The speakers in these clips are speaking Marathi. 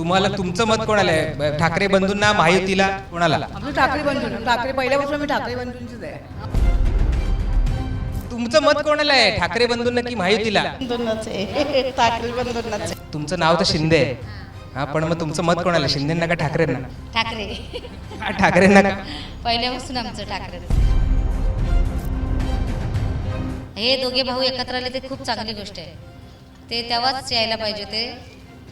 तुम्हाला तुमचं मत कोणाला आहे? ब- ठाकरे बंधूंना महायुतीला कोणाला? आमचं ठाकरे बंधू ठाकरे पहिल्यापासून मी ठाकरे बंधूंचीच आहे. तुमचं मत कोणाला आहे? ठाकरे बंधूंना की महायुतीला बंधूंनाच आहे. ठाकरे बंधूंनाच आहे. तुमचं नाव तर शिंदे आहे. हा पण मग तुमचं मत कोणाला शिंदेना का ठाकरेंना? ठाकरे. का ठाकरेंना का? पहिल्यापासून आमचं ठाकरे. हे दोघे भाऊ एकत्र आले ते खूप चांगली गोष्ट आहे. ते तेव्हाच यायला पाहिजे ते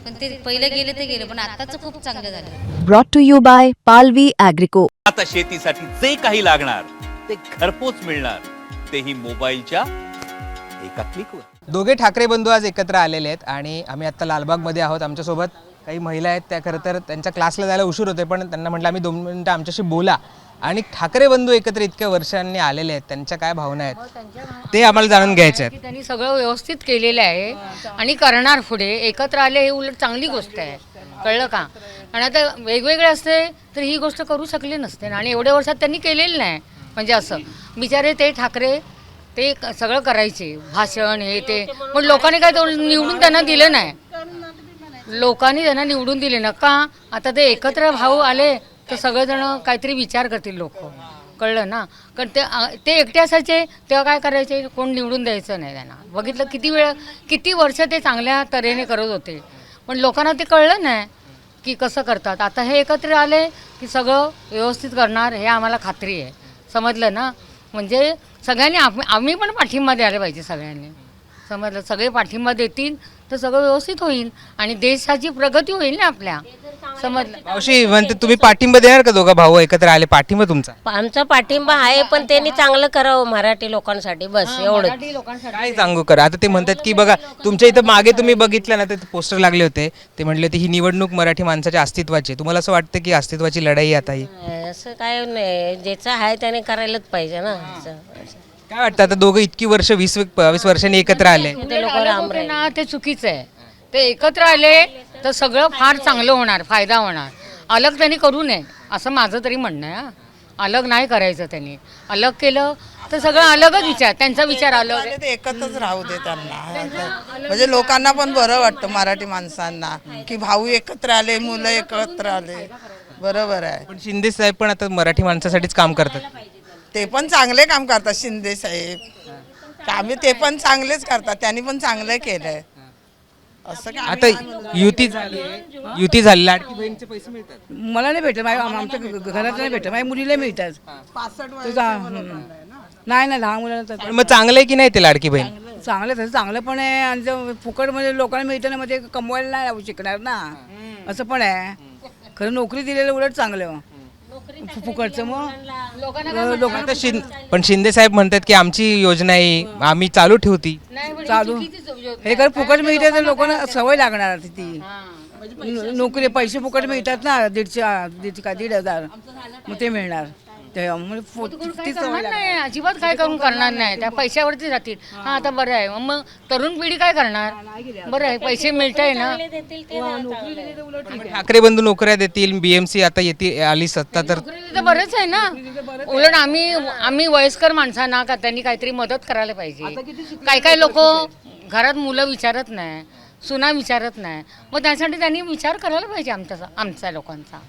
पण ते पहिले गेले ते गेले पण आताच खूप चांगलं झालं. Brought to you by Palvi Agrico. आता शेतीसाठी जे काही लागणार ते घरपोच मिळणार. तेही मोबाईलच्या एका क्लिकवर दोघे ठाकरे बंधू आज एकत्र आलेले आहेत आणि आम्ही आता लालबागमध्ये आहोत. आमच्यासोबत काही महिला आहेत त्या खरं तर त्यांच्या क्लासला जायला उशीर होते पण त्यांना म्हटलं आम्ही दोन मिनटं आमच्याशी बोला. आणि ठाकरे बंधू एकत्र इतक्या वर्षांनी आलेले आहेत त्यांच्या काय भावना आहेत? ते आम्हाला जाणून घ्यायचे आहेत. त्यांनी सगळं व्यवस्थित केलेलं आहे आणि करणार पुढे. एकत्र आले हे उलट चांगली गोष्ट आहे. कळलं का? आणि आता वेगवेगळे असते तर ही गोष्ट करू शकली नसते आणि एवढ्या वर्षात त्यांनी केलेलं नाही. म्हणजे असं बिचारे ते ठाकरे ते सगळं करायचे. भाषण हे ते. पण लोकांनी काय निवडून त्यांना दिलं नाही. लोकांनी त्यांना निवडून दिले ना का? आता ते एकत्र भाऊ आले तर सगळेजण काहीतरी विचार करतील लोक. कळलं ना? कारण ते ते एकटे असायचे तेव्हा काय करायचे? कोण निवडून द्यायचं नाही त्यांना. बघितलं किती वेळ किती वर्ष ते चांगल्या तऱ्हेने करत होते. पण लोकांना ते कळलं नाही की कसं करतात. आता हे एकत्र आले की सगळं व्यवस्थित करणार हे आम्हाला खात्री आहे. समजलं ना? म्हणजे सगळ्यांनी आम्ही आम्ही पण पाठिंबा द्यायला पाहिजे सगळ्यांनी. समजलं सगळे पाठिंबा देतील तर सगळं व्यवस्थित होईल आणि देशाची प्रगती होईल ना आपल्या. समजलं. मावशी म्हणते तुम्ही पाठिंबा देणार का दोघं भाऊ एकत्र आले? पाठिंबा तुमचा? आमचा पाठिंबा आहे पण त्यांनी चांगलं करावं मराठी लोकांसाठी. बस एवढं. मराठी लोकांसाठी. काय सांगू करा? आता ते म्हणतात की बघा तुमच्या इथं मागे तुम्ही बघितलं ना ते पोस्टर लागले होते. ते म्हणले होते ही निवडणूक मराठी माणसाच्या अस्तित्वाची आहे. तुम्हाला असं वाटतं की अस्तित्वाची लढाई आता ही? असं काय नाही. ज्याचं आहे त्याने करायलाच पाहिजे ना. असं. काय वाटतं आता दोघं इतकी वर्ष वीस वीस वर्षांनी एकत्र आले? ते लोक अलग राम होते ना ते चुकीचं आहे. ते एकत्र आले तर सगळं फार चांगलं होणार फायदा होणार. अलग त्यांनी करू नये असं माझं तरी म्हणणं आहे हा. अलग नाही करायचं त्यांनी. अलग केलं तर सगळं अलगच विचार त्यांचा विचार अलग आहे. ते एकत्रच राहू दे त्यांना. म्हणजे लोकांना पण बरं वाटतं मराठी माणसांना की भाऊ एकत्र आले मुलं एकत्र आले. बरोबर आहे. पण शिंदे साहेब पण आता मराठी माणसासाठीच काम करतात. ते पण चांगले काम करतात शिंदे साहेब. कामे ते पण चांगलेच करतात त्यांनी पण चांगलं केलंय. असं काय आता युती झाली युती झाली. लाडकी बहिणीचे पैसे मिळतात. मला नाही भेटत माझ्या आमच्या घरात नाही भेटत माझ्या मुलीला मिळतात. तुझा हं. नाही नाही लहान मुलांना तर पण मग चांगलं आहे की नाही ते लाडकी बहीण? चांगलं तसं चांगलं पण आहे आणि जर फुकट म्हणजे लोकांना मिळतं ना म्हणजे कमवायला नाही शिकणार ना. असं पण आहे. खरं नोकरी दिलेलं उलट चांगलं. फुकटचं मग? लोकांना आता शिं पण शिंदे साहेब म्हणतात की आमची योजना आहे आम्ही चालू ठेवती. चालू. हे खरं फुकट मिळते तर लोकांना सवय लागणार ती. न- नोकरी पैसे फुकट मिळतात ना दीडशे दीड का दीड हजार. मग ते मिळणार. ती सवय करणार नाही? अजिबात काय करून करणार नाही. त्या पैशावरती राहतील हा. आता बरं आहे. मग तरुण पिढी काय करणार? बरं आहे. पैसे मिळत आहे ना? ठाकरे बंधू नोकऱ्या देतील बीएमसी आता येते आली सत्ता तर नोकरीला तर बरेच आहे ना. उलट आम्ही आम्ही वयस्कर माणसांना का त्यांनी काहीतरी मदत करायला पाहिजे. काय काय लोक घरात मुलं विचारत नाही सुना विचारत नाही. मग त्यासाठी त्यांनी विचार करायला पाहिजे आमच्या आमच्या लोकांचा.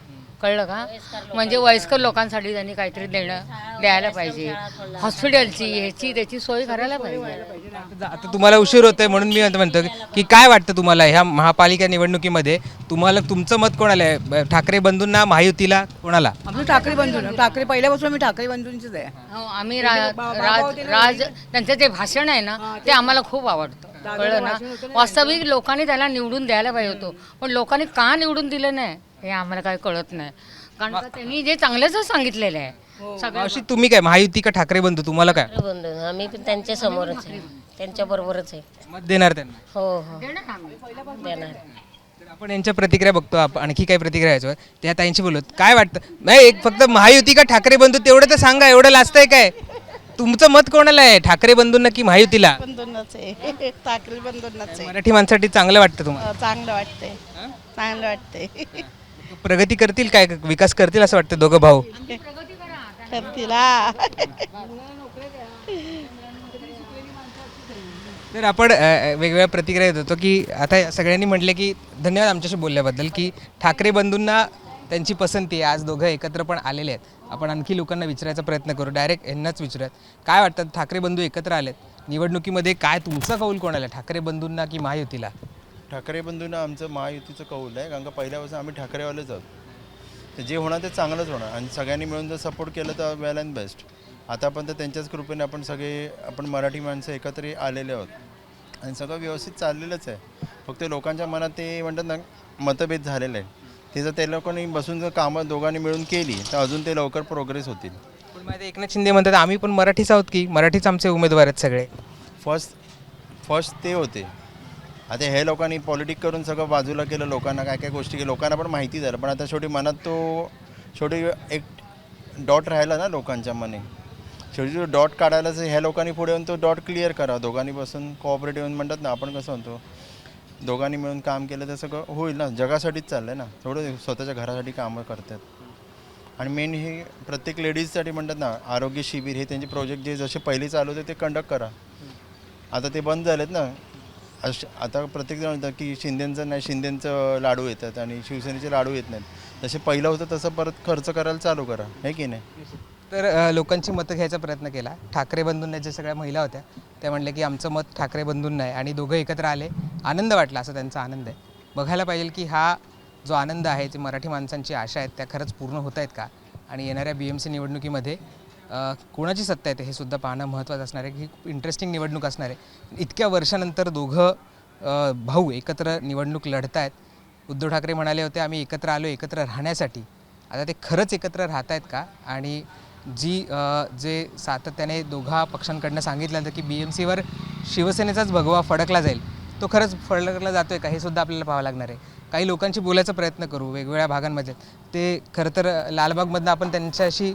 कळलं का? म्हणजे वयस्कर लोकांसाठी त्यांनी काहीतरी देणं द्यायला पाहिजे. हॉस्पिटलची ह्याची त्याची सोय करायला पाहिजे. आता तुम्हाला उशीर होतोय म्हणून मी म्हणतो की काय वाटतं तुम्हाला ह्या महापालिका निवडणुकीमध्ये? तुम्हाला तुमचं मत कोणाला आहे? ठाकरे बंधूंना महायुतीला कोणाला? आमचं ठाकरे बंधू ठाकरे पहिल्यापासून मी ठाकरे बंधूंचीच आहे. हो आम्ही रा- राज राज त्यांचं जे भाषण आहे ना ते आम्हाला खूप आवडतं. कळलं ना. वास्तविक लोकांनी त्याला निवडून द्यायला पाहिजे होतो. पण लोकांनी का निवडून दिलं नाही? हे आम्हाला काही कळत नाही. कारण का त्यांनी जे चांगलंच सांगितलेलं आहे. सगळं अशी तुम्ही काय महायुती का ठाकरे बंधू तुम्हाला काय? बंधू आम्ही पण त्यांच्या समोरच आहे. त्यांच्या बरोबरच आहे. मत देणार त्यांना? हो हो. देणार तर आपण यांच्या प्रतिक्रिया बघतो आप- आणखी काही प्रतिक्रिया याच्यावर. त्या ताईंशी बोलत काय वाटतं? नाही एक फक्त महायुती का ठाकरे बंधू तेवढं तर सांगा एवढं लाजतंय काय? तुमचं मत कोणाला आहे? ठाकरे बंधूंना की महायुतीला? बंधूंनाच आहे. ठाकरे बंधूंनाच आहे. मराठी माणसाठी चांगलं वाटतं तुम्हाला? चांगलं वाटतंय. चांगलं वाटतंय. प्रगती करतील काय? विकास करतील असं वाटतं दोघं भाऊ? करतील तर आपण अ, अ, वेगवेगळ्या प्रतिक्रिया देत होतो की आता सगळ्यांनी म्हटले की धन्यवाद आमच्याशी बोलल्याबद्दल की ठाकरे बंधूंना त्यांची पसंती आहे. आज दोघं एकत्र पण आलेले आहेत. आपण आणखी लोकांना विचारायचा प्रयत्न करू. डायरेक्ट यांनाच विचारूयात. काय वाटतं? ठाकरे बंधू एकत्र आलेत. निवडणुकीमध्ये काय तुमचा कौल कोणाला? ठाकरे बंधूंना की महायुतीला? ठाकरे बंधूंना आमचं महायुतीचं कौल आहे कारण का पहिल्यापासून आम्ही ठाकरेवालेच आहोत तर जे होणार ते चांगलंच होणार. आणि सगळ्यांनी मिळून जर सपोर्ट केलं तर वेल अँड बेस्ट आतापर्यंत त्यांच्याच कृपेने आपण सगळे आपण मराठी माणसं एकत्र आलेले आहोत. आणि सगळं व्यवस्थित चाललेलंच आहे. फक्त लोकांच्या मनात ते म्हणतात ना मतभेद झालेलं आहे ते जर त्या लोकांनी बसून जर कामं दोघांनी मिळून केली तर अजून ते लवकर प्रोग्रेस होतील. पण माहिती एकनाथ शिंदे म्हणतात आम्ही पण मराठीच आहोत की? मराठीच आमचे उमेदवार आहेत सगळे. फर्स्ट फर्स्ट ते होते. आता हे लोकांनी पॉलिटिक करून सगळं बाजूला केलं लोकांना काय काय गोष्टी केल्या लोकांना पण माहिती झालं. पण आता शेवटी मनात तो शेवटी एक डॉट राहिला ना लोकांच्या मने. शेवटी जो डॉट काढायला जर ह्या लोकांनी पुढे येऊन तो डॉट क्लिअर करा. दोघांनी बसून कोऑपरेटिव्ह येऊन म्हणतात ना आपण कसं म्हणतो दोघांनी मिळून काम केलं तर सगळं होईल ना. जगासाठीच चाललं आहे ना. थोडं स्वतःच्या घरासाठी कामं करतात. आणि मेन हे प्रत्येक लेडीजसाठी म्हणतात ना आरोग्य शिबिर हे त्यांचे प्रोजेक्ट जे जसे पहिले चालू होते ते कंडक्ट करा. आता ते बंद झालेत ना. अश आता प्रत्येकजण म्हणतात की शिंदेचं नाही शिंदेचं लाडू येतात आणि शिवसेनेचे लाडू येत नाहीत. जसे पहिलं होतं तसं परत खर्च करायला चालू करा. हे की नाही? तर अ, लोकांची मतं घ्यायचा प्रयत्न केला. ठाकरे बंधूंना ज्या सगळ्या महिला होत्या त्या म्हणल्या की आमचं मत ठाकरे बंधूंना आहे आणि दोघं एकत्र आले. आनंद वाटला असा त्यांचा आनंद आहे. बघायला पाहिजे की हा जो आनंद आहे जे मराठी माणसांची आशा आहेत त्या खरंच पूर्ण होत आहेत का? आणि येणाऱ्या बी एम सी निवडणुकीमध्ये कोणाची सत्ता येते हे सुद्धा पाहणं महत्त्वाचं असणार आहे. ही खूप इंटरेस्टिंग निवडणूक असणार आहे. इतक्या वर्षानंतर दोघं भाऊ एकत्र निवडणूक लढत आहेत उद्धव ठाकरे म्हणाले होते आम्ही एकत्र आलो एकत्र राहण्यासाठी. आता ते खरंच एकत्र राहत आहेत का? आणि जी जे सातत्याने दोघा पक्षांकडनं सांगितलं होतं की बी एम सीवर शिवसेनेचाच भगवा फडकला जाईल तो खरंच फडकला जातो आहे का? हे सुद्धा आपल्याला पाहावं लागणार आहे. काही लोकांशी बोलायचा प्रयत्न करू वेगवेगळ्या भागांमध्ये. ते खरं तर लालबागमधनं आपण त्यांच्याशी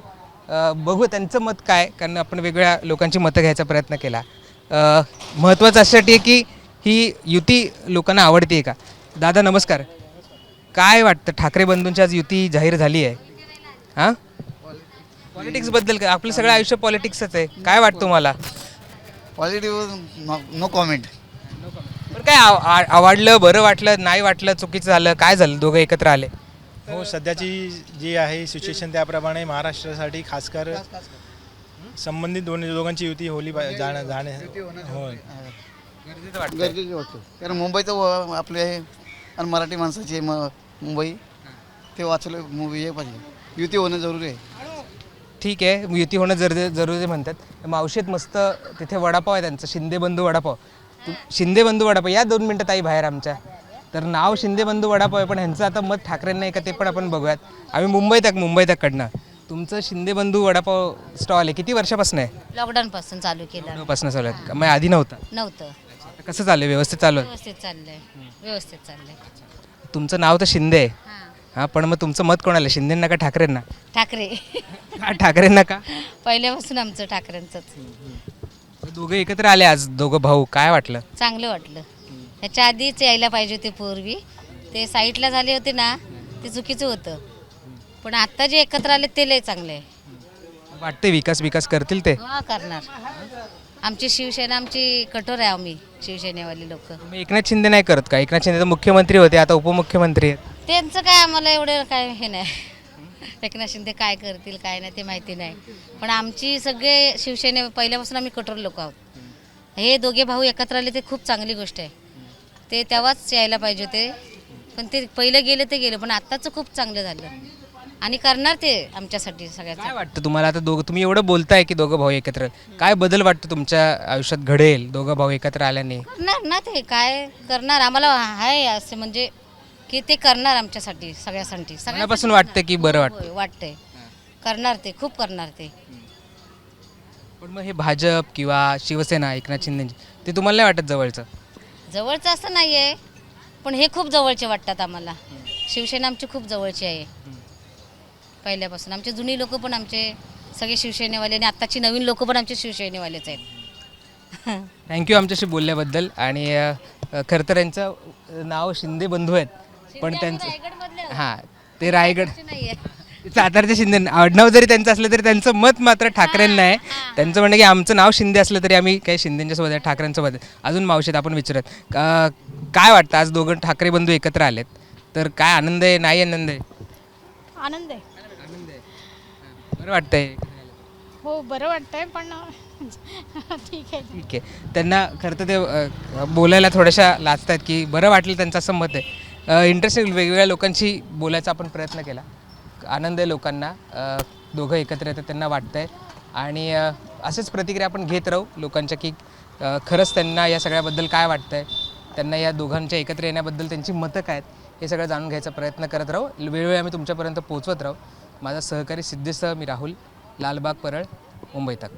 बघू त्यांचं मत काय कारण आपण वेगवेगळ्या लोकांची मतं घ्यायचा प्रयत्न केला. महत्त्वाचं अशासाठी आहे की ही युती लोकांना आवडते का? दादा नमस्कार. काय वाटतं? ठाकरे बंधूंची आज युती जाहीर झाली आहे. हां? पॉलिटिक्सबद्दल काय? आपलं सगळं आयुष्य पॉलिटिक्सच आहे. काय वाटतं तुम्हाला? पॉझिटिव्ह नो कॉमेंट पण काय आव- आ- आवडलं बरं वाटलं नाही वाटलं चुकीचं झालं काय झालं? दोघं एकत्र आले. हो सध्याची जी आहे सिच्युएशन त्याप्रमाणे महाराष्ट्रासाठी खासकर संबंधित दोन्ही दोघांची युती होली पाहि- जाण्या जाणे हो. गरजेचं वाटतं गरजेचे वाटतं कारण मुंबईचं व- आपले आहे आणि मराठी माणसाची आहे म मुंबई ते वाचलं मूवी आहे पाहिजे. युती होणं जरुरी आहे. ठीक आहे युती होणं जर जरुरी म्हणतात. मावशीत मस्त तिथे वडापाव आहे त्यांचं. शिंदे बंधू वडापाव. तू- शिंदे बंधू वडापाव. या दोन मिनटं ताई बाहेर आमच्या. तर नाव शिंदे बंधू वडापाव आहे पण ह्यांचं आता मत ठाकरेंना का ते पण आपण बघूयात. आम्ही मुंबईत आहे मुंबईत कडनं तुमचं शिंदे बंधू वडापाव स्टॉल आहे किती वर्षापासून आहे? लॉकडाऊनपासून चालू केलं. पासून चालू आहे. मग आधी नव्हतं? नव्हतं. आता कसं चालू आहे व्यवस्थित चालू आहे? व्यवस्थित चाललंय. व्यवस्थित चाललंय. तुमचं नाव तर शिंदे आहे. हां. हां पण मग तुमचं मत कोणाला शिंदेंना का ठाकरेंना? ठाकरे. का ठाकरेंना का? पहिल्यापासून आमचं ठाकरेंचंच. दोघं एकत्र आले आज दोघं भाऊ काय वाटलं? चांगलं वाटलं. ह्याच्या आधीच यायला पाहिजे होते पूर्वी. ते साईटला झाले होते ना ते चुकीचं होतं. पण आत्ता जे एकत्र आले ते लय चांगले आहे. वाटते विकास विकास करतील ते? हा करणार. आमची शिवसेना आमची कठोर आहे आम्ही शिवसेनेवाली लोक. एकनाथ शिंदे नाही करत का? एकनाथ शिंदे तर मुख्यमंत्री होते आता उपमुख्यमंत्री आहेत. त्यांचं काय आम्हाला एवढं काय हे नाही. एकनाथ शिंदे काय करतील काय नाही ते माहिती नाही. पण आमची सगळे शिवसेने पहिल्यापासून आम्ही कठोर लोक आहोत. हे दोघे भाऊ एकत्र आले ते खूप चांगली गोष्ट आहे. ते तेव्हाच यायला पाहिजे होते. पण ते पहिलं गेले ते गेले पण आत्ताचं खूप चांगलं झालं. आणि करणार ते आमच्यासाठी काय वाटतं तुम्हाला? आता दोघं तुम्ही एवढं बोलताय की दोघं भाऊ एकत्र. काय बदल वाटतं तुमच्या आयुष्यात घडेल दोघं भाऊ एकत्र आल्याने? करणार ना ते काय करणार? आम्हाला आहे असं म्हणजे की ते करणार आमच्यासाठी सगळ्यासाठी. मनापासून वाटतं की बरं वाटतं होय, वाटतंय? करणार ते खूप करणार ते. पण मग हे भाजप किंवा शिवसेना एकनाथ शिंदेची ते तुम्हाला नाही वाटत जवळचं? जवळचं असं नाही आहे पण हे खूप जवळचे वाटतात आम्हाला. शिवसेना आमची खूप जवळची आहे. पहिल्यापासून. आमचे जुनी लोक पण आमचे सगळे शिवसेनेवाले आणि आत्ताची नवीन लोक पण आमचे शिवसेनेवालेच आहेत. थँक्यू आमच्याशी बोलल्याबद्दल. आणि खरं तर यांचं नाव शिंदे बंधू आहेत. पण त्यांचं हां ते रायगड नाही आहे सातारचे शिंदे आडनाव जरी त्यांचं असलं तरी त्यांचं मत मात्र ठाकरेंना आहे. त्यांचं म्हणणं की आमचं नाव शिंदे असलं तरी आम्ही काही शिंदेच्या सोबत आहे ठाकरेंसोबत आहे. अजून मावशीत आपण विचारत का- काय वाटतं? आज दोघं ठाकरे बंधू एकत्र आलेत. तर काय आनंद आहे नाही आनंद आहे? आनंद आहे. बरं वाटतंय हो बरं वाटतंय पण ठीक आहे. ठीक आहे. त्यांना खरं तर ते अ, बोलायला थोड्याशा लाजतात की बरं वाटलं त्यांचं असं मत आहे. इंटरेस्टिंग वेगवेगळ्या लोकांशी बोलायचा आपण प्रयत्न केला. आनंद आहे लोकांना. दोघं एकत्र येतात त्यांना वाटतंय. आणि असेच प्रतिक्रिया आपण घेत राहू लोकांच्या की खरंच त्यांना या सगळ्याबद्दल काय वाटतंय? त्यांना या दोघांच्या एकत्र येण्याबद्दल त्यांची मतं काय आहेत? हे सगळं जाणून घ्यायचा प्रयत्न करत राहू. वेळोवेळी आम्ही तुमच्यापर्यंत पोहोचवत राहू. माझा सहकारी सिद्धेसह मी राहुल. लालबाग परळ मुंबई तक.